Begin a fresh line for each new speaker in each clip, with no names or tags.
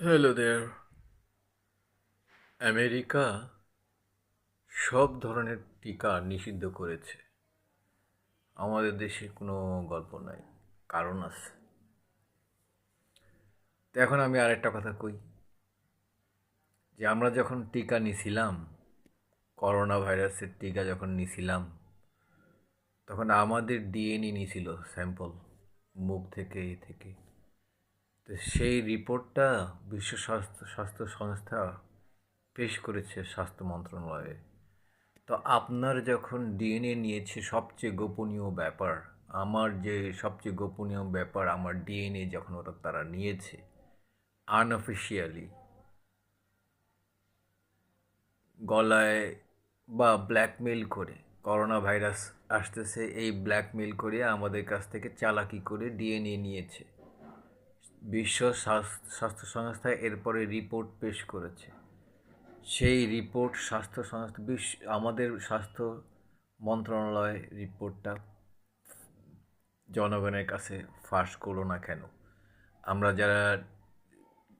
Hello দেয়ার। America সব ধরনের টিকা নিষিদ্ধ করেছে। আমাদের দেশে কোনো গল্প নাই, কারণ আছে। তো এখন আমি আরেকটা কথা কই, যে আমরা যখন টিকা নিছিলাম করোনা ভাইরাসের টিকা যখন নিছিলাম, তখন আমাদের ডিএনএ নিছিল স্যাম্পল, মুখ থেকে থেকে। তো সেই রিপোর্টটা বিশ্ব স্বাস্থ্য স্বাস্থ্য সংস্থা পেশ করেছে স্বাস্থ্য মন্ত্রণালয়ে। তো আপনার যখন ডিএনএ নিয়েছে সবচেয়ে গোপনীয় ব্যাপার, আমার যে সবচেয়ে গোপনীয় ব্যাপার আমার ডিএনএ যখন ওটা তারা নিয়েছে আনঅফিসিয়ালি গলায় বা ব্ল্যাকমেল করে করোনা ভাইরাস আসতেছে, এই ব্ল্যাকমেল করে আমাদের কাছ থেকে চালাকি করে ডিএনএ নিয়েছে। বিশ্ব স্বাস্থ্য সংস্থা এরপরে রিপোর্ট পেশ করেছে। সেই রিপোর্ট স্বাস্থ্য সংস্থা, বিশ্ব, আমাদের স্বাস্থ্য মন্ত্রণালয় রিপোর্টটা জনগণের কাছে ফাঁস করল না কেন? আমরা যারা,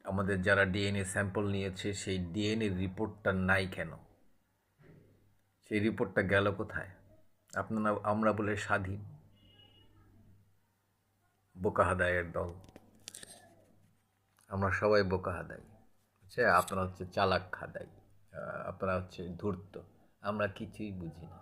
আমাদের যারা ডিএনএ স্যাম্পল নিয়েছে, সেই ডিএনএ রিপোর্টটা নাই কেন? সেই রিপোর্টটা গেল কোথায়? আপনারা, আমরা বলে স্বাধীন। বোকাহাদায়ের দল। আমরা সবাই বোকা হাদাই হচ্ছে আপনারা হচ্ছে চালাক খাদাই আপনারা হচ্ছে ধূর্ত, আমরা কিছুই বুঝি না।